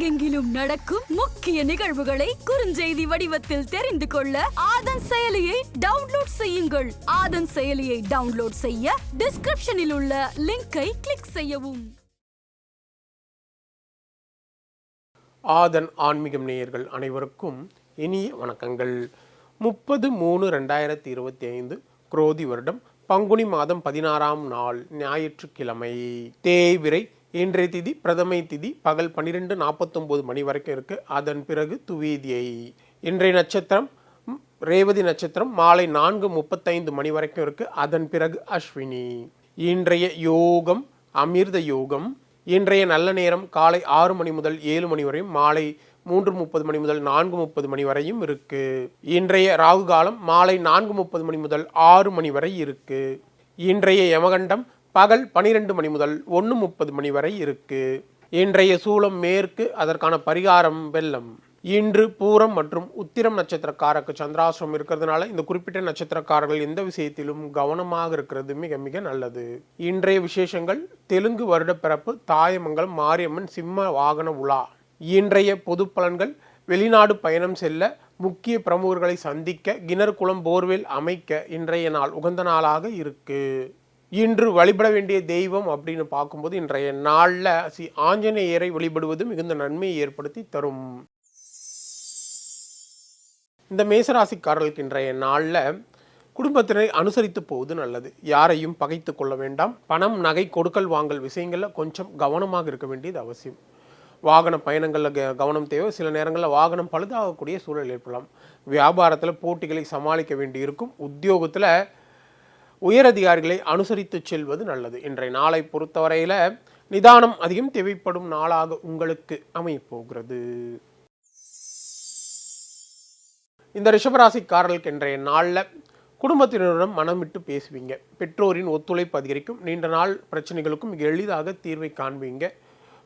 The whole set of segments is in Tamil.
உலகெங்கிலும் நடக்கும் முக்கிய நிகழ்வுகளை குறுஞ்செய்தி வடிவத்தில் தெரிந்து கொள்ள ஆதன் செயலியை டவுன்லோட் செய்யுங்கள். ஆதன் செயலியை டவுன்லோட் செய்ய டிஸ்கிரிப்ஷனில் உள்ள லிங்கை கிளிக் செய்யவும். ஆதன் ஆன்மீகம் நேயர்கள் அனைவருக்கும் இனிய வணக்கங்கள். முப்பது மூணு ரெண்டாயிரத்தி இருபத்தி ஐந்து குரோதி வருடம் பங்குனி மாதம் பதினாறாம் நாள் ஞாயிற்றுக்கிழமை. தேய்விரை இன்றைய திதி பிரதமை திதி பகல் பன்னிரெண்டு நாற்பத்தொம்போது மணி வரைக்கும் இருக்கு. அதன் பிறகு துவீதியை. இன்றைய நட்சத்திரம் ரேவதி நட்சத்திரம் மாலை நான்கு முப்பத்தைந்து மணி வரைக்கும் இருக்கு. அதன் பிறகு அஸ்வினி. இன்றைய யோகம் அமிர்த யோகம். இன்றைய நல்ல நேரம் காலை ஆறு மணி முதல் ஏழு மணி வரையும் மாலை மூன்று முப்பது மணி முதல் நான்கு முப்பது மணி வரையும் இருக்கு. இன்றைய ராகு காலம் மாலை நான்கு முப்பது மணி முதல் ஆறு மணி வரை இருக்கு. இன்றைய யமகண்டம் பகல் பனிரெண்டு மணி முதல் ஒன்று முப்பது மணி வரை இருக்கு. இன்றைய சூளம் மேற்கு அதற்கான பரிகாரம் வெள்ளம். இன்று பூரம் மற்றும் உத்திரம் நட்சத்திரக்காரருக்கு சந்திராசிரம் இருக்கிறதுனால இந்த குறிப்பிட்ட நட்சத்திரக்காரர்கள் எந்த விஷயத்திலும் கவனமாக இருக்கிறது மிக மிக நல்லது. இன்றைய விசேஷங்கள் தெலுங்கு வருடப்பிறப்பு தாயமங்கலம் மாரியம்மன் சிம்ம வாகன உலா. இன்றைய பொது பலன்கள் வெளிநாடு பயணம் செல்ல முக்கிய பிரமுகர்களை சந்திக்க கிணறு குளம் போர்வெல் அமைக்க இன்றைய நாள் உகந்த நாளாக இருக்குது இன்று வழிபட வேண்டிய தெய்வம் அப்படின்னு பார்க்கும்போது இன்றைய நாளில் ஸ்ரீ ஆஞ்சநேயரை வழிபடுவது மிகுந்த நன்மையை ஏற்படுத்தி தரும். இந்த மேசராசிக்காரர்களுக்கு இன்றைய நாளில் குடும்பத்தினரை அனுசரித்து போவது நல்லது. யாரையும் பகைத்து கொள்ள வேண்டாம். பணம் நகை கொடுக்கல் வாங்கல் விஷயங்களில் கொஞ்சம் கவனமாக இருக்க வேண்டியது அவசியம். வாகன பயணங்களில் க- கவனம் தேவை. சில நேரங்களில் வாகனம் பழுதாகக்கூடிய சூழல் ஏற்படலாம். வியாபாரத்தில் போட்டிகளை சமாளிக்க வேண்டி இருக்கும் உத்தியோகத்தில் உயரதிகாரிகளை அனுசரித்து செல்வது நல்லது. இன்றைய நாளை பொறுத்தவரையில் நிதானம் அதிகம் தேவைப்படும் நாளாக உங்களுக்கு அமையப்போகிறது. இந்த ரிஷபராசிக்காரர்களுக்கு இன்றைய நாளில் குடும்பத்தினருடன் மனம் விட்டு பேசுவீங்க. பெற்றோரின் ஒத்துழைப்பு அதிகரிக்கும். நீண்ட நாள் பிரச்சனைகளுக்கும் மிக எளிதாக தீர்வை காண்பீங்க.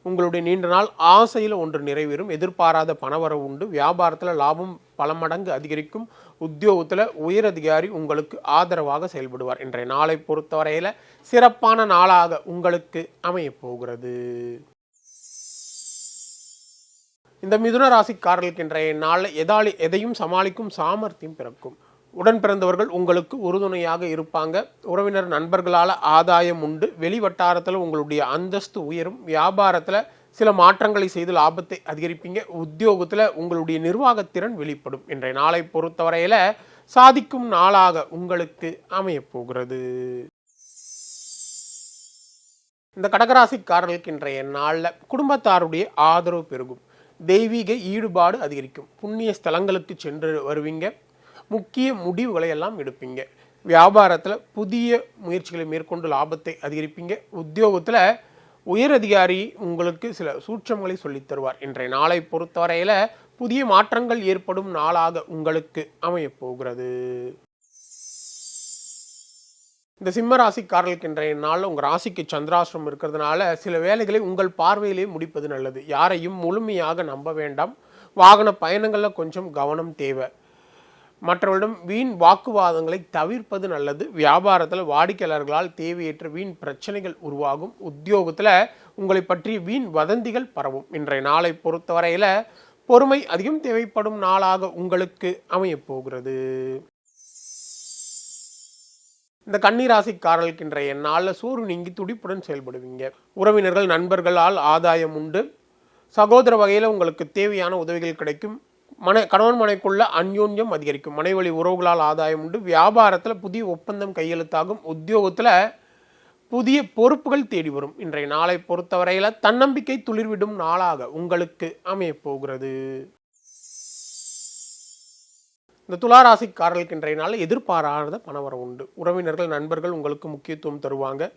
உங்களுடைய நீண்ட நாள் ஆசையில் ஒன்று நிறைவேறும். எதிர்பாராத பணவரவு உண்டு. வியாபாரத்தில் லாபம் பல மடங்கு அதிகரிக்கும். உத்தியோகத்தில் உயரதிகாரி உங்களுக்கு ஆதரவாக செயல்படுவார். இன்றைய நாளை பொறுத்தவரையில் சிறப்பான நாளாக உங்களுக்கு அமையப் போகிறது. இந்த மிதுன ராசிக்காரர்களுக்கு இன்றைய நாளில் எதாலி எதையும் சமாளிக்கும் சாமர்த்தியம் பிறக்கும். உடன் பிறந்தவர்கள் உங்களுக்கு உறுதுணையாக இருப்பாங்க. உறவினர் நண்பர்களால் ஆதாயம் உண்டு. வெளி வட்டாரத்தில் உங்களுடைய அந்தஸ்து உயரும். வியாபாரத்தில் சில மாற்றங்களை செய்து லாபத்தை அதிகரிப்பீங்க. உத்தியோகத்தில் உங்களுடைய நிர்வாகத்திறன் வெளிப்படும். இன்றைய நாளை பொறுத்தவரையில் சாதிக்கும் நாளாக உங்களுக்கு அமையப்போகிறது. இந்த கடகராசிக்காரர்களுக்கு இன்றைய நாளில் குடும்பத்தாருடைய ஆதரவு பெருகும். தெய்வீக ஈடுபாடு அதிகரிக்கும். புண்ணிய ஸ்தலங்களுக்கு சென்று வருவீங்க. முக்கிய முடிவுகளை எல்லாம் எடுப்பீங்க. வியாபாரத்தில் புதிய முயற்சிகளை மேற்கொண்டு லாபத்தை அதிகரிப்பீங்க. உத்தியோகத்தில் உயர் அதிகாரி உங்களுக்கு சில சூட்சங்களை சொல்லித் தருவார். இன்றைய நாளை பொறுத்தவரையில் புதிய மாற்றங்கள் ஏற்படும் நாளாக உங்களுக்கு அமையப்போகிறது இந்த சிம்ம ராசிக்காரர்களுக்கு இன்றைய நாளில் உங்கள் ராசிக்கு சந்திராசிரம் இருக்கிறதுனால சில வேலைகளை உங்கள் பார்வையிலே முடிப்பது நல்லது. யாரையும் முழுமையாக நம்ப வேண்டாம். வாகன பயணங்களில் கொஞ்சம் கவனம் தேவை. மற்றவர்களிடம் வீண் வாக்குவாதங்களை தவிர்ப்பது நல்லது. வியாபாரத்தில் வாடிக்கையாளர்களால் தேவையற்ற வீண் பிரச்சனைகள் உருவாகும். உத்தியோகத்தில் உங்களை பற்றிய வீண் வதந்திகள் பரவும். இன்றைய நாளை பொறுத்தவரையில் பொறுமை அதிகம் தேவைப்படும் நாளாக உங்களுக்கு அமையப்போகிறது இந்த கன்னிராசிக்காரர்களுக்கு இன்றைய நாளில் சோறு நீங்கி துடிப்புடன் செயல்படுவீங்க. உறவினர்கள் நண்பர்களால் ஆதாயம் உண்டு. சகோதர வகையில் உங்களுக்கு தேவையான உதவிகள் கிடைக்கும். மனை கணவன் மனைக்குள்ள அந்யோன்யம் அதிகரிக்கும். மனைவழி உறவுகளால் ஆதாயம் உண்டு. வியாபாரத்தில் புதிய ஒப்பந்தம் கையெழுத்தாகும். உத்தியோகத்தில் புதிய பொறுப்புகள் தேடி வரும். இன்றைய நாளை பொறுத்தவரையில் தன்னம்பிக்கை துளிர்விடும் நாளாக உங்களுக்கு அமையப்போகிறது இந்த துளாராசிக்காரர்களுக்கு இன்றைய நாளில் எதிர்பாராத பணவரம் உண்டு. உறவினர்கள் நண்பர்கள் உங்களுக்கு முக்கியத்துவம் தருவாங்க.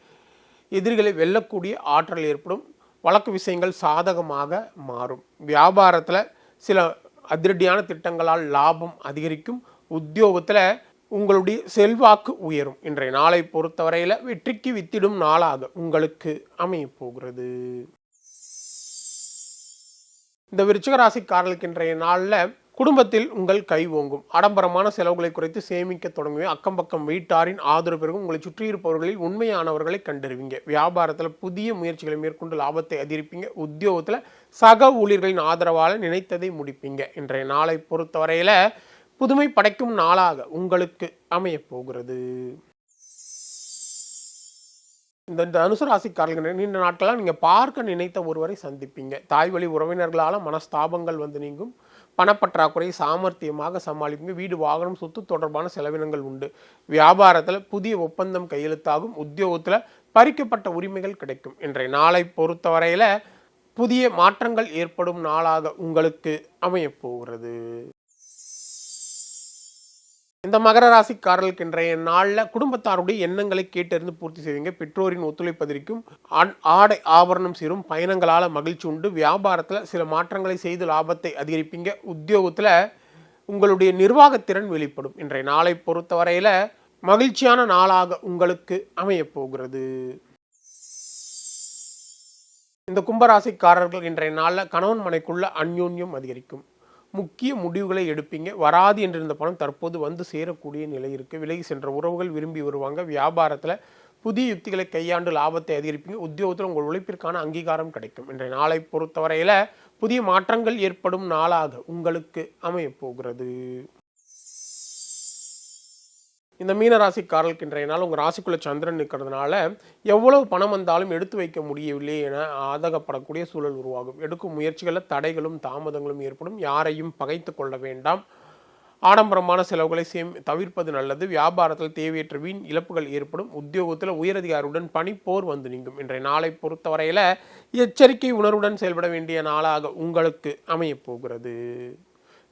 எதிரிகளை வெல்லக்கூடிய ஆற்றல் ஏற்படும். வழக்கு விஷயங்கள் சாதகமாக மாறும். வியாபாரத்தில் சில அதிரடியான திட்டங்களால் லாபம் அதிகரிக்கும். உத்தியோகத்தில் உங்களுடைய செல்வாக்கு உயரும். இன்றைய நாளை பொறுத்தவரையில் வெற்றிக்கு வித்திடும் நாளாக உங்களுக்கு அமையப்போகிறது இந்த விருச்சிக ராசிக்காரர்களுக்கு இன்றைய நாளில் குடும்பத்தில் உங்கள் கை ஓங்கும். ஆடம்பரமான செலவுகளை குறைத்து சேமிக்க தொடங்குவேன் அக்கம் பக்கம் வீட்டாரின் ஆதரவு பெருகும். உங்களை சுற்றியிருப்பவர்களில் உண்மையானவர்களை கண்டறிவீங்க. வியாபாரத்தில் புதிய முயற்சிகளை மேற்கொண்டு லாபத்தை அதிகரிப்பீங்க. உத்தியோகத்தில் சக ஊழியர்களின் ஆதரவால் நினைத்ததை முடிப்பீங்க. இன்றைய நாளை பொறுத்தவரையில் புதுமை படைக்கும் நாளாக உங்களுக்கு அமையப் போகிறது. இந்த இந்த அனுச ராசிக்காரர்கள் நீண்ட நாட்களாக நீங்கள் பார்க்க நினைத்த ஒருவரை சந்திப்பீங்க. தாய் வழி உறவினர்களால் மனஸ்தாபங்கள் வந்து நீங்கும். பணப்பற்றாக்குறை சாமர்த்தியமாக சமாளிப்பீங்க. வீடு வாகனம் சொத்து தொடர்பான செலவினங்கள் உண்டு. வியாபாரத்தில் புதிய ஒப்பந்தம் கையெழுத்தாகும். உத்தியோகத்தில் பறிக்கப்பட்ட உரிமைகள் கிடைக்கும். இன்றைய நாளை பொறுத்தவரையில் புதிய மாற்றங்கள் ஏற்படும் நாளாக உங்களுக்கு அமையப்போகிறது இந்த மகர ராசிக்காரர்களுக்கு இன்றைய நாளில் குடும்பத்தாருடைய எண்ணங்களை கேட்டறிந்து பூர்த்தி செய்வீங்க. பெற்றோரின் ஒத்துழைப்பதற்கும் ஆடை ஆபரணம் சேரும். பயணங்களால் மகிழ்ச்சி உண்டு. வியாபாரத்தில் சில மாற்றங்களை செய்து லாபத்தை அதிகரிப்பீங்க. உத்தியோகத்தில் உங்களுடைய நிர்வாகத்திறன் வெளிப்படும். இன்றைய நாளை பொறுத்தவரையில் மகிழ்ச்சியான நாளாக உங்களுக்கு அமையப் போகிறது. இந்த கும்பராசிக்காரர்கள் இன்றைய நாளில் கணவன் மனைக்குள்ள அந்யோன்யம் அதிகரிக்கும். முக்கிய முடிவுகளை எடுப்பீங்க. வராது என்றிருந்த பணம் தற்போது வந்து சேரக்கூடிய நிலை இருக்குது விலகி சென்ற உறவுகள் விரும்பி வருவாங்க. வியாபாரத்தில் புதிய யுக்திகளை கையாண்டு லாபத்தை அதிகரிப்பீங்க. உத்தியோகத்தில் உங்கள் உழைப்பிற்கான அங்கீகாரம் கிடைக்கும். இன்றைய நாளை பொறுத்தவரையில் புதிய மாற்றங்கள் ஏற்படும் நாளாக உங்களுக்கு அமையப் போகிறது. இந்த மீன ராசிக்காரர்களுக்கு இன்றைய நாள் உங்கள் ராசிக்குள்ள சந்திரன் நிற்கிறதுனால எவ்வளவு பணம் வந்தாலும் எடுத்து வைக்க முடியவில்லை என ஆதகப்படக்கூடிய சூழல் உருவாகும். எடுக்கும் முயற்சிகளில் தடைகளும் தாமதங்களும் ஏற்படும். யாரையும் பகைத்து கொள்ள வேண்டாம். ஆடம்பரமான செலவுகளை சேம் தவிர்ப்பது நல்லது. வியாபாரத்தில் தேவையற்ற வீண் இழப்புகள் ஏற்படும். உத்தியோகத்தில் உயரதிகாரியுடன் பணிப்போர் வந்து நீங்கும். இன்றைய நாளை பொறுத்தவரையில் எச்சரிக்கை உணர்வுடன் செயல்பட வேண்டிய நாளாக உங்களுக்கு அமையப் போகிறது.